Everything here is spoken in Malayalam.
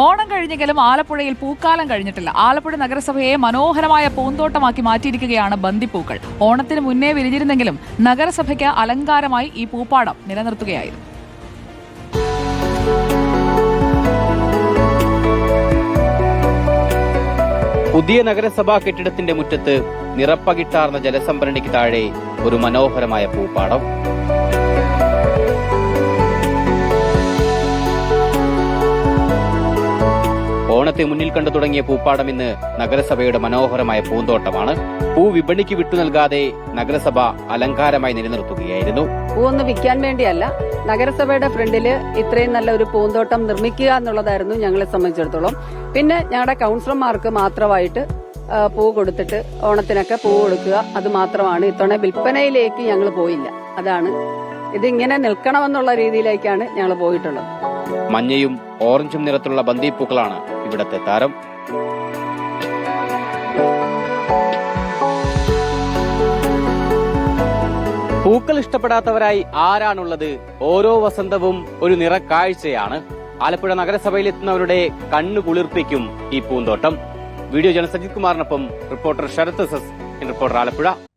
ഓണം കഴിഞ്ഞെങ്കിലും ആലപ്പുഴയിൽ പൂക്കാലം കഴിഞ്ഞിട്ടില്ല. ആലപ്പുഴ നഗരസഭയെ മനോഹരമായ പൂന്തോട്ടമാക്കി മാറ്റിയിരിക്കുകയാണ് ബന്ദിപ്പൂക്കൾ. ഓണത്തിന് മുന്നേ വിരിഞ്ഞിരുന്നെങ്കിലും നഗരസഭയ്ക്ക് അലങ്കാരമായി ഈ പൂപ്പാടം നിലനിർത്തുകയായിരുന്നു. പുതിയ നഗരസഭാ കെട്ടിടത്തിന്റെ മുറ്റത്ത് നിറപ്പകിട്ടാർന്ന ജലസംഭരണിക്ക് താഴെ ഒരു മനോഹരമായ പൂപ്പാടം. ഓണത്തെ മുന്നിൽ കണ്ടു തുടങ്ങിയ പൂപ്പാടം ഇന്ന് നഗരസഭയുടെ മനോഹരമായ പൂന്തോട്ടമാണ്. പൂ വിപണിക്ക് വിട്ടു നൽകാതെ നഗരസഭ അലങ്കാരമായി നിലനിർത്തുകയായിരുന്നു. പൂ ഒന്ന് വിൽക്കാൻ വേണ്ടിയല്ല നഗരസഭയുടെ ഫ്രണ്ടിൽ ഇത്രയും നല്ല ഒരു പൂന്തോട്ടം നിർമ്മിക്കുക എന്നുള്ളതായിരുന്നു ഞങ്ങളെ സംബന്ധിച്ചിടത്തോളം. പിന്നെ ഞങ്ങളുടെ കൗൺസിലർമാർക്ക് മാത്രമായിട്ട് പൂ കൊടുത്തിട്ട് ഓണത്തിനൊക്കെ പൂ കൊടുക്കുക അത് മാത്രമാണ്. ഇത്തവണ വിൽപ്പനയിലേക്ക് ഞങ്ങൾ പോയില്ല. അതാണ് ഇതിങ്ങനെ നിൽക്കണമെന്നുള്ള രീതിയിലേക്കാണ് ഞങ്ങൾ പോയിട്ടുള്ളത്. മഞ്ഞയും ഓറഞ്ചും നിറത്തിലുള്ള ബന്ദിപ്പൂക്കളാണ് ഇവിടത്തെ താരം. പൂക്കൾ ഇഷ്ടപ്പെടാത്തവരായി ആരാണുള്ളത്? ഓരോ വസന്തവും ഒരു നിറക്കാഴ്ചയാണ്. ആലപ്പുഴ നഗരസഭയിൽ എത്തുന്നവരുടെ കണ്ണു കുളിർപ്പിക്കും ഈ പൂന്തോട്ടം. Video Sajith കുമാറിനൊപ്പം reporter Sarath S reporter Alappuzha.